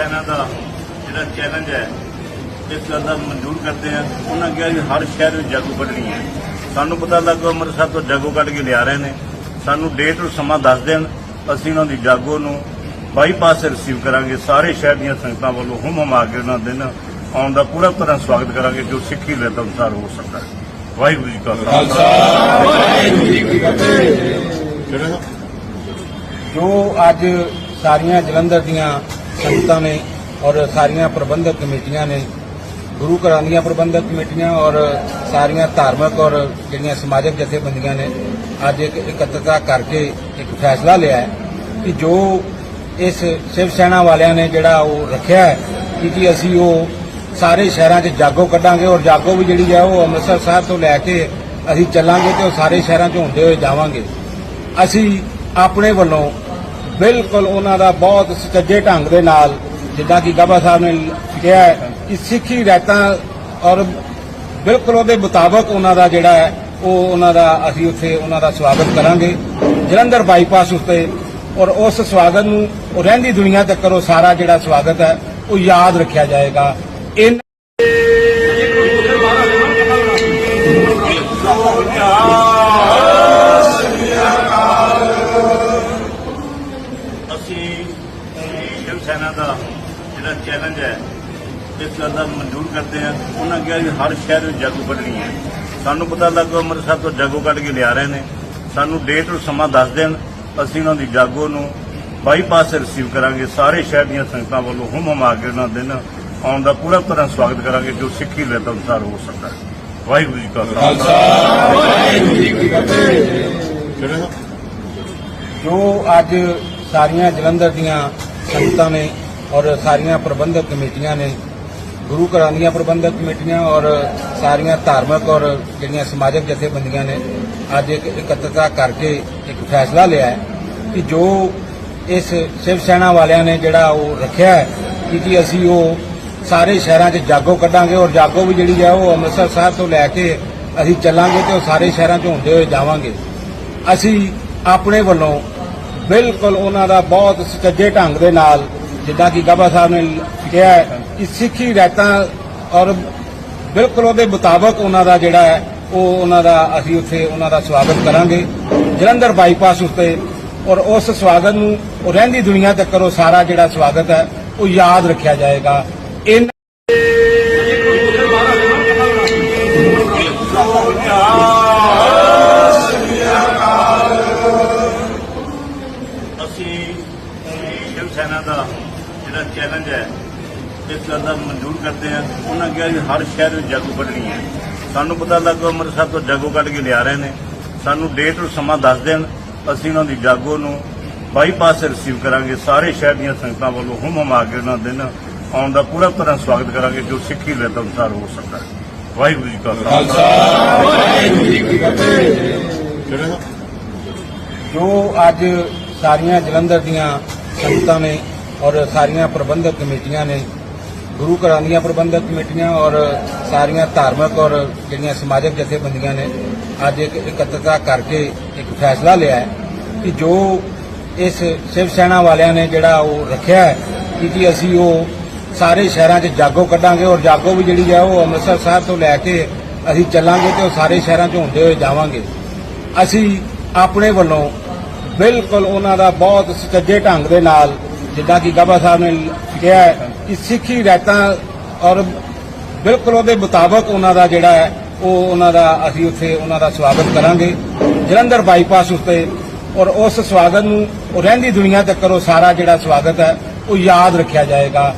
ਸੈਨਾ ਦਾ ਜਿਹੜਾ ਚੈਲੰਜ ਹੈ ਇਸ ਗੱਲ ਦਾ ਮਨਜ਼ੂਰ ਕਰਦੇ ਆ ਉਹਨਾਂ ਕਿਹਾ ਵੀ ਹਰ ਸ਼ਹਿਰ ਵਿੱਚ ਜਾਗੋ ਕੱਢਣੀ ਹੈ। ਸਾਨੂੰ ਪਤਾ ਲੱਗਾ ਅੰਮ੍ਰਿਤਸਰ ਤੋਂ ਜਾਗੋ ਕੱਢ ਕੇ ਲਿਆ ਰਹੇ ਨੇ। ਸਾਨੂੰ ਡੇਟ ਔਰ ਸਮਾਂ ਦੱਸ ਦੇਣ। ਅਸੀਂ ਉਹਨਾਂ ਦੀ ਜਾਗੋ ਨੂੰ ਬਾਈਪਾਸ ਰਿਸੀਵ ਕਰਾਂਗੇ। ਸਾਰੇ ਸ਼ਹਿਰ ਦੀਆਂ ਸੰਗਤਾਂ ਵੱਲੋਂ ਹੁਮ ਹਮਾ ਕੇ ਉਹਨਾਂ ਦਿਨ ਆਉਣ ਦਾ ਪੂਰਾ ਤਰ੍ਹਾਂ ਸਵਾਗਤ ਕਰਾਂਗੇ ਜੋ ਸਿੱਖੀ ਰਿਤ ਅਨੁਸਾਰ ਹੋ ਸਕਦਾ ਹੈ। ਵਾਹਿਗੁਰੂ ਜੀ ਕਾ ਖਾਲਸਾ। ਜੋ ਅੱਜ ਸਾਰੀਆਂ ਜਲੰਧਰ ਦੀਆਂ ਸੰਗਤਾਂ ਨੇ ਔਰ ਸਾਰੀਆਂ ਪ੍ਰਬੰਧਕ ਕਮੇਟੀਆਂ ਨੇ, ਗੁਰੂ ਘਰਾਂ ਦੀਆਂ ਪ੍ਰਬੰਧਕ ਕਮੇਟੀਆਂ ਔਰ ਸਾਰੀਆਂ ਧਾਰਮਿਕ ਔਰ ਜਿਹੜੀਆਂ ਸਮਾਜਿਕ ਜਥੇਬੰਦੀਆਂ ਨੇ, ਅੱਜ ਇੱਕ ਇਕੱਤਰਤਾ ਕਰਕੇ ਇੱਕ ਫੈਸਲਾ ਲਿਆ ਹੈ ਕਿ ਜੋ ਇਸ ਸਿਵ ਸੈਨਾ ਵਾਲਿਆਂ ਨੇ ਜਿਹੜਾ ਉਹ ਰੱਖਿਆ ਹੈ, ਕਿ ਅਸੀਂ ਉਹ ਸਾਰੇ ਸ਼ਹਿਰਾਂ 'ਚ ਜਾਗੋ ਕੱਢਾਂਗੇ ਔਰ ਜਾਗੋ ਵੀ ਜਿਹੜੀ ਹੈ ਉਹ ਅੰਮ੍ਰਿਤਸਰ ਸਾਹਿਬ ਤੋਂ ਲੈ ਕੇ ਅਸੀਂ ਚੱਲਾਂਗੇ ਤੇ ਉਹ ਸਾਰੇ ਸ਼ਹਿਰਾਂ 'ਚ ਹੁੰਦੇ ਹੋਏ ਜਾਵਾਂਗੇ। ਅਸੀਂ ਆਪਣੇ ਵੱਲੋਂ ਬਿਲਕੁਲ ਉਹਨਾਂ ਦਾ ਬਹੁਤ ਸੱਚੇ ਢੰਗ ਦੇ ਨਾਲ, ਜਿੱਦਾਂ ਕਿ ਗਾਬਾ ਸਾਹਿਬ ਨੇ ਕਿਹਾ ਕਿ ਸਿੱਖੀ ਰਹਿਤਾਂ ਔਰ ਬਿਲਕੁਲ ਉਹਦੇ ਮੁਤਾਬਕ ਉਹਨਾਂ ਦਾ ਜਿਹੜਾ ਹੈ, ਉਹ ਉਹਨਾਂ ਦਾ ਅਸੀਂ ਉੱਥੇ ਉਹਨਾਂ ਦਾ ਸਵਾਗਤ ਕਰਾਂਗੇ। ਜਲੰਧਰ ਬਾਈਪਾਸ ਉੱਤੇ, ਔਰ ਉਸ ਸਵਾਗਤ ਨੂੰ, ਉਹ ਰਹਿੰਦੀ ਦੁਨੀਆ ਤੱਕ ਉਹ ਸਾਰਾ ਜਿਹੜਾ ਸਵਾਗਤ ਹੈ, ਉਹ ਯਾਦ ਰੱਖਿਆ ਜਾਏਗਾ। ਸੈਨਾ ਦਾ ਜਿਹੜਾ ਚੈਲੰਜ ਹੈ ਇਸ ਗੱਲ ਦਾ ਮਨਜ਼ੂਰ ਕਰਦੇ ਆ ਉਹਨਾਂ ਕਿਹਾ ਵੀ ਹਰ ਸ਼ਹਿਰ ਵਿੱਚ ਜਾਗੋ ਕੱਢਣੀ ਹੈ। ਸਾਨੂੰ ਪਤਾ ਲੱਗਾ ਅੰਮ੍ਰਿਤਸਰ ਤੋਂ ਜਾਗੋ ਕੱਢ ਕੇ ਲਿਆ ਰਹੇ ਨੇ। ਸਾਨੂੰ ਡੇਟ ਔਰ ਸਮਾਂ ਦੱਸ ਦੇਣ। ਅਸੀਂ ਉਹਨਾਂ ਦੀ ਜਾਗੋ ਨੂੰ ਬਾਈਪਾਸ ਰਿਸੀਵ ਕਰਾਂਗੇ। ਸਾਰੇ ਸ਼ਹਿਰ ਦੀਆਂ ਸੰਗਤਾਂ ਵੱਲੋਂ ਹੁਮ ਹਮਾ ਕੇ ਉਹਨਾਂ ਦਿਨ ਆਉਣ ਦਾ ਪੂਰਾ ਤਰ੍ਹਾਂ ਸਵਾਗਤ ਕਰਾਂਗੇ ਜੋ ਸਿੱਖੀ ਲੈ ਰਿਤ ਅਨੁਸਾਰ ਹੋ ਸਕਦਾ ਵਾਹਿਗੁਰੂ ਜੀ ਕਾ ਖਾਲਸਾ। ਜੋ ਅੱਜ ਸਾਰੀਆਂ ਜਲੰਧਰ ਦੀਆਂ ਸੰਗਤਾਂ ਨੇ ਔਰ ਸਾਰੀਆਂ ਪ੍ਰਬੰਧਕ ਕਮੇਟੀਆਂ ਨੇ, ਗੁਰੂ ਘਰਾਂ ਦੀਆਂ ਪ੍ਰਬੰਧਕ ਕਮੇਟੀਆਂ ਔਰ ਸਾਰੀਆਂ ਧਾਰਮਿਕ ਔਰ ਜਿਹੜੀਆਂ ਸਮਾਜਿਕ ਜਥੇਬੰਦੀਆਂ ਨੇ, ਅੱਜ ਇੱਕ ਇਕੱਤਰਤਾ ਕਰਕੇ ਇੱਕ ਫੈਸਲਾ ਲਿਆ ਹੈ ਕਿ ਜੋ ਇਸ ਸਿਵ ਸੈਨਾ ਵਾਲਿਆਂ ਨੇ ਜਿਹੜਾ ਉਹ ਰੱਖਿਆ ਹੈ, ਕਿ ਜੀ ਅਸੀਂ ਉਹ ਸਾਰੇ ਸ਼ਹਿਰਾਂ 'ਚ ਜਾਗੋ ਕੱਢਾਂਗੇ ਔਰ ਜਾਗੋ ਵੀ ਜਿਹੜੀ ਹੈ ਉਹ ਅੰਮ੍ਰਿਤਸਰ ਸਾਹਿਬ ਤੋਂ ਲੈ ਕੇ ਅਸੀਂ ਚੱਲਾਂਗੇ ਤੇ ਉਹ ਸਾਰੇ ਸ਼ਹਿਰਾਂ 'ਚ ਹੁੰਦੇ ਹੋਏ ਜਾਵਾਂਗੇ। ਅਸੀਂ ਆਪਣੇ ਵੱਲੋਂ ਬਿਲਕੁਲ ਉਹਨਾਂ ਦਾ ਬਹੁਤ ਸੱਜੇ ਢੰਗ ਦੇ ਨਾਲ, ਜਿੱਦਾਂ ਕਿ ਗਾਬਾ ਸਾਹਿਬ ਨੇ ਕਿਹਾ ਕਿ ਸਿੱਖੀ ਰਹਿਤਾਂ ਔਰ ਬਿਲਕੁਲ ਉਹਦੇ ਮੁਤਾਬਕ ਉਹਨਾਂ ਦਾ ਜਿਹੜਾ ਹੈ, ਉਹ ਉਹਨਾਂ ਦਾ ਅਸੀਂ ਉੱਥੇ ਉਹਨਾਂ ਦਾ ਸਵਾਗਤ ਕਰਾਂਗੇ। ਜਲੰਧਰ ਬਾਈਪਾਸ ਉੱਤੇ, ਔਰ ਉਸ ਸਵਾਗਤ ਨੂੰ, ਉਹ ਰਹਿੰਦੀ ਦੁਨੀਆ ਤੱਕ ਉਹ ਸਾਰਾ ਜਿਹੜਾ ਸਵਾਗਤ ਹੈ, ਉਹ ਯਾਦ ਰੱਖਿਆ ਜਾਏਗਾ। ਇਨ ਇਸ ਗੱਲ ਦਾ ਮਨਜ਼ੂਰ ਕਰਦੇ ਹਾਂ ਉਹਨਾਂ ਕਿਹਾ ਜੀ ਹਰ ਸ਼ਹਿਰ ਵਿੱਚ ਜਾਗੋ ਕੱਢਣੀ ਹੈ। ਸਾਨੂੰ ਪਤਾ ਲੱਗਾ ਅੰਮ੍ਰਿਤਸਰ ਤੋਂ ਜਾਗੋ ਕੱਢ ਕੇ ਲਿਆ ਰਹੇ ਨੇ। ਸਾਨੂੰ ਡੇਟ ਔਰ ਸਮਾਂ ਦੱਸ ਦੇਣ, ਅਸੀਂ ਉਹਨਾਂ ਦੀ ਜਾਗੋ ਨੂੰ ਬਾਈਪਾਸ ਰਿਸੀਵ ਕਰਾਂਗੇ। ਸਾਰੇ ਸ਼ਹਿਰ ਦੀਆਂ ਸੰਗਤਾਂ ਵੱਲੋਂ ਹੁਮ ਹਮਾ ਕੇ ਉਹਨਾਂ ਦਿਨ ਆਉਣ ਦਾ ਪੂਰਾ ਤਰ੍ਹਾਂ ਸਵਾਗਤ ਕਰਾਂਗੇ, ਜੋ ਸਿੱਖੀ ਲੈਤ ਅਨੁਸਾਰ ਹੋ ਸਕਦਾ ਹੈ। ਵਾਹਿਗੁਰੂ ਜੀ ਕਾ ਖਾਲਸਾ। ਜੋ ਅੱਜ ਸਾਰੀਆਂ ਜਲੰਧਰ ਦੀਆਂ ਸੰਗਤਾਂ ਨੇ ਔਰ ਸਾਰੀਆਂ ਪ੍ਰਬੰਧਕ ਕਮੇਟੀਆਂ ਨੇ ਗੁਰੂ ਘਰਾਂ ਦੀਆਂ ਪ੍ਰਬੰਧਕ ਕਮੇਟੀਆਂ ਔਰ ਸਾਰੀਆਂ ਧਾਰਮਿਕ ਔਰ ਜਿਹੜੀਆਂ ਸਮਾਜਿਕ ਜਥੇਬੰਦੀਆਂ ਨੇ ਅੱਜ ਇੱਕ ਇਕੱਤਰਤਾ ਕਰਕੇ ਇੱਕ ਫੈਸਲਾ ਲਿਆ ਹੈ ਕਿ ਜੋ ਇਸ ਸ਼ਿਵ ਸੈਨਾ ਵਾਲਿਆਂ ਨੇ ਜਿਹੜਾ ਉਹ ਰੱਖਿਆ ਹੈ, ਕਿ ਜੀ ਅਸੀਂ ਉਹ ਸਾਰੇ ਸ਼ਹਿਰਾਂ 'ਚ ਜਾਗੋ ਕੱਢਾਂਗੇ ਔਰ ਜਾਗੋ ਵੀ ਜਿਹੜੀ ਹੈ ਉਹ ਅੰਮ੍ਰਿਤਸਰ ਸਾਹਿਬ ਤੋਂ ਲੈ ਕੇ ਅਸੀਂ ਚੱਲਾਂਗੇ ਤੇ ਉਹ ਸਾਰੇ ਸ਼ਹਿਰਾਂ 'ਚ ਹੁੰਦੇ ਹੋਏ ਜਾਵਾਂਗੇ। ਅਸੀਂ ਆਪਣੇ ਵੱਲੋਂ ਬਿਲਕੁਲ ਉਹਨਾਂ ਦਾ ਬਹੁਤ ਸੁਚੱਜੇ ਢੰਗ ਦੇ ਨਾਲ ਜਿੱਦਾਂ ਕਿ ਗਾਬਾ ਸਾਹਿਬ ਨੇ ਕਿਹਾ ਸਿੱਖੀ ਰਾਇਤਾਂ ਔਰ ਬਿਲਕੁਲ ਉਹਦੇ ਮੁਤਾਬਕ ਉਹਨਾਂ ਦਾ ਜਿਹੜਾ ਹੈ, ਉਹ ਉਹਨਾਂ ਦਾ ਅਸੀਂ ਉੱਥੇ ਉਹਨਾਂ ਦਾ ਸਵਾਗਤ ਕਰਾਂਗੇ। ਜਲੰਧਰ ਬਾਈਪਾਸ ਉੱਤੇ ਔਰ ਉਸ ਸਵਾਗਤ ਨੂੰ, ਉਹ ਰਹਿੰਦੀ ਦੁਨੀਆ ਤੱਕ ਉਹ ਸਾਰਾ ਜਿਹੜਾ ਸਵਾਗਤ ਹੈ, ਉਹ ਯਾਦ ਰੱਖਿਆ ਜਾਏਗਾ।